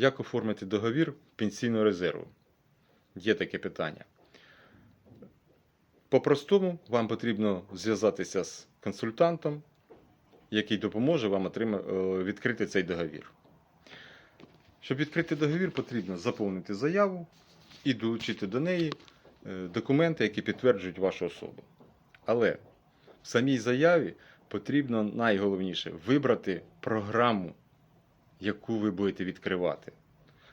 Як оформити договір пенсійного резерву? Є таке питання. По-простому, вам потрібно зв'язатися з консультантом, який допоможе вам е, відкрити цей договір. Щоб відкрити договір, потрібно заповнити заяву і долучити до неї е, документи, які підтверджують вашу особу. Але в самій заяві потрібно найголовніше вибрати програму, яку ви будете відкривати.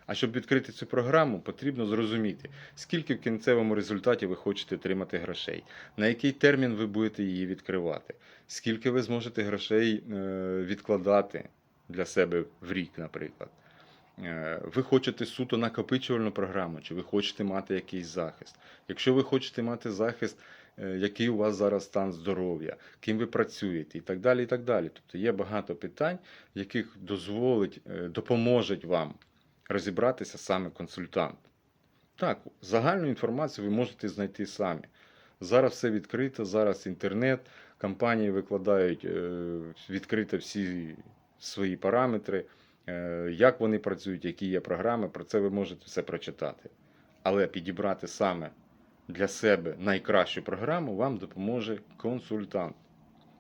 А щоб відкрити цю програму, потрібно зрозуміти, скільки в кінцевому результаті ви хочете отримати грошей, на який термін ви будете її відкривати, скільки ви зможете грошей е, відкладати для себе в рік, наприклад. Е, Ви хочете суто накопичувальну програму, чи ви хочете мати якийсь захист. Якщо ви хочете мати захист, е, який у вас зараз стан здоров'я, ким ви працюєте і так далі. і так далі. Тобто є багато питань, яких дозволить, е, допоможуть вам розібратися саме консультант. Так, загальну інформацію ви можете знайти самі. Зараз все відкрито, зараз інтернет, компанії викладають відкрито всі свої параметри, як вони працюють, які є програми, про це ви можете все прочитати. Але підібрати саме для себе найкращу програму вам допоможе консультант.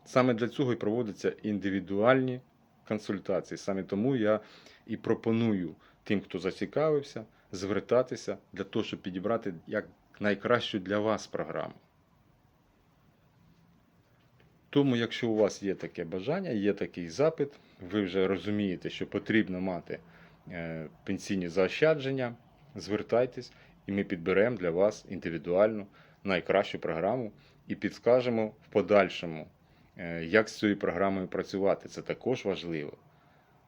Саме для цього і проводяться індивідуальні консультації. Саме тому я і пропоную тим, хто зацікавився, звертатися для того, щоб підібрати як найкращу для вас програму. Тому, якщо у вас є таке бажання, є такий запит, ви вже розумієте, що потрібно мати е, пенсійні заощадження, звертайтесь, і ми підберемо для вас індивідуальну найкращу програму і підскажемо в подальшому, е, як з цією програмою працювати. Це також важливо.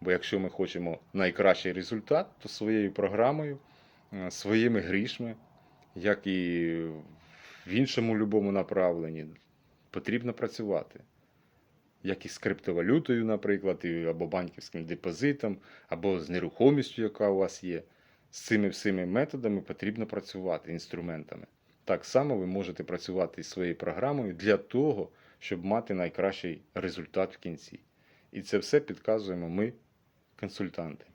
Бо якщо ми хочемо найкращий результат, то своєю програмою, е, своїми грішми, як і в іншому будь-якому направленні, потрібно працювати. Як і з криптовалютою, наприклад, або банківським депозитом, або з нерухомістю, яка у вас є. З цими всіми методами потрібно працювати, інструментами. Так само ви можете працювати із своєю програмою для того, щоб мати найкращий результат в кінці. І це все підказуємо ми, консультанти.